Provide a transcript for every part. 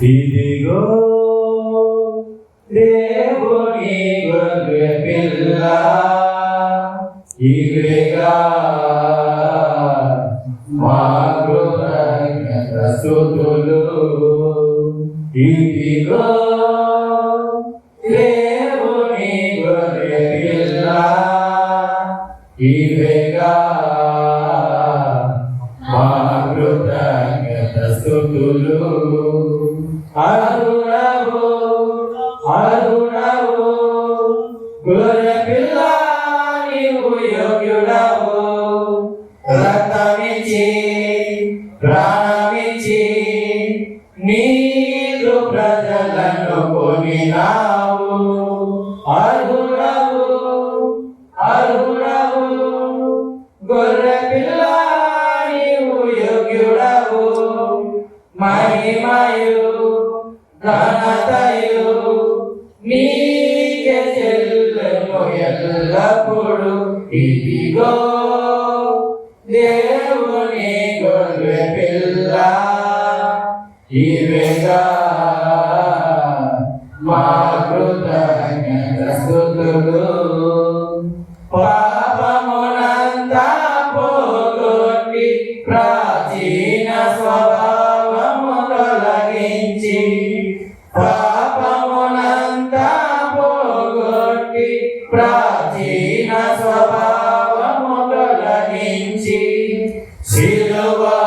ఇదిగో దేవుని గొర్రె పిల్ల ఇవిగా మా కృతజ్ఞత స్తుతులు ఇదిగో దేవుని గొర్రె పిల్ల ఇవిగా మా కృతజ్ఞత అరుణవు అరుణవు గొర్రె పిల్ల నీవు యోగ్యుడవు రక్తమిచ్చి ప్రాణమిచ్చి నీరు ప్రజలను కొనినావు అర్హుడవు అర్హుడవు గొర్రె నీకే చెల్లెము ఎల్లప్పుడు. ఇదిగో దేవుని గొర్రె పిల్ల. ఇవేగా మా కృతజ్ఞత స్తుతులు పాపమునంతా పోగొట్టి ప్రాచీన స్వభావము ప్రాచీన స్వభావము తొలగించి శిలువా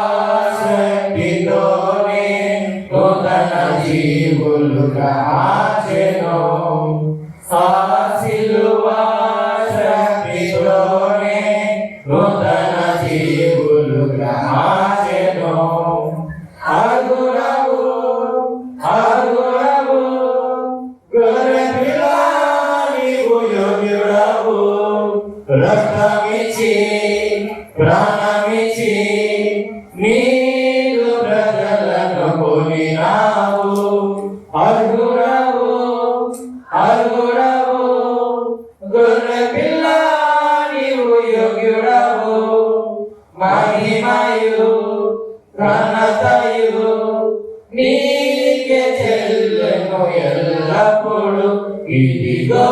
నూతన జీవులుగా మార్చెను రక్తమిచి ప్రాణమిచి నీరు ప్రజలను కొనినావు అర్హుడవు అర్హుడవు గొర్రె పిల్ల నీవు యోగ్యుడవు. మహిమయు ఘనతయు నీకే చెల్లెను ఎల్లప్పుడు. ఇదిగో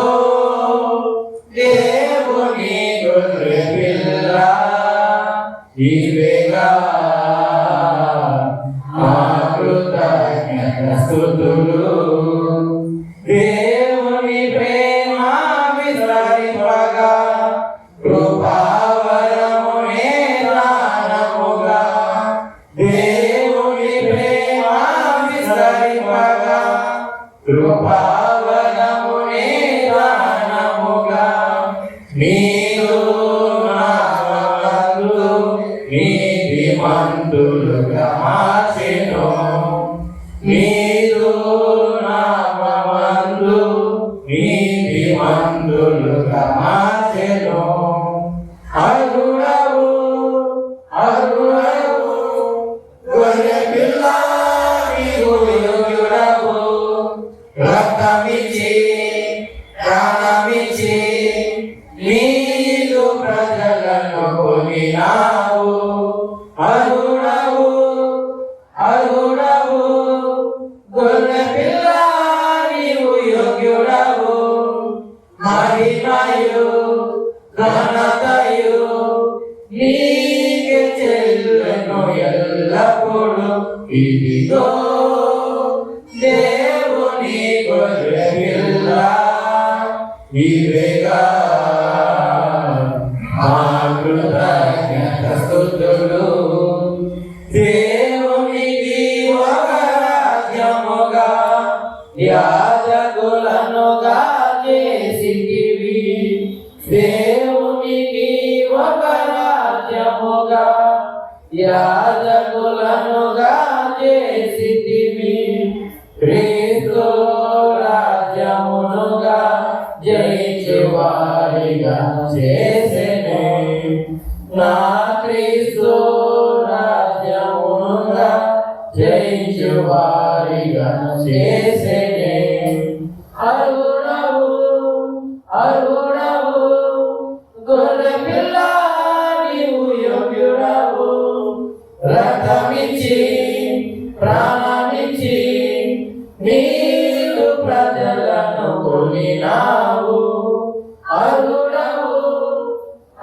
ఇవేగా మా కృతజ్ఞత స్తుతులు దేవుని ప్రేమ విసరిపగా కృపావరమునే దానముగా దేవుని ప్రేమ విసరిపగా కృపావరమునే నీతిమంతులుగా మార్చెను. నీరు నామందు నీతిమంతులుగా మార్చెను. అరుణవు అరుణవు గొర్రె పిల్ల నీవు యోగ్యుడవు రక్తమిచ్చి అర్హుడవు గొర్రె పిల్ల నీవు యోగ్యుడవు. మహిమయు ఘనతయు నీకు చెల్లెను ఎల్లప్పుడు. ఇదిగో దేవుని గొర్రె పిల్ల ఇవేగా యాజకులను చేసిటివి దేవునికి ఒక రాజ్యముగా యాజకులను చేసిటివి క్రీస్తు రాజ్యమునుగా జయించువారిగా చేసెనే. నా క్రీస్తు రాజ్యమునుగా జయించువారిగా చేసే యోగ్యుడవు రక్తమిచ్చి ప్రాణమిచ్చి ప్రజలను కొనినావు. అరుడవు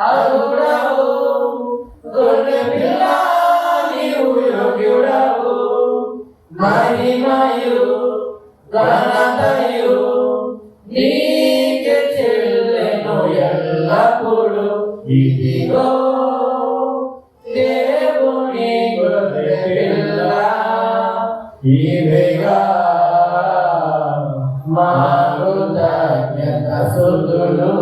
అరుడవు గొర్రె పిల్ల నీవు యోగ్యుడవు మహిమయు ఘనతయు నీకే చెల్లెను ఎల్లప్పుడు. ఇదిగో గొర్రె మా కృతజ్ఞత సుతులు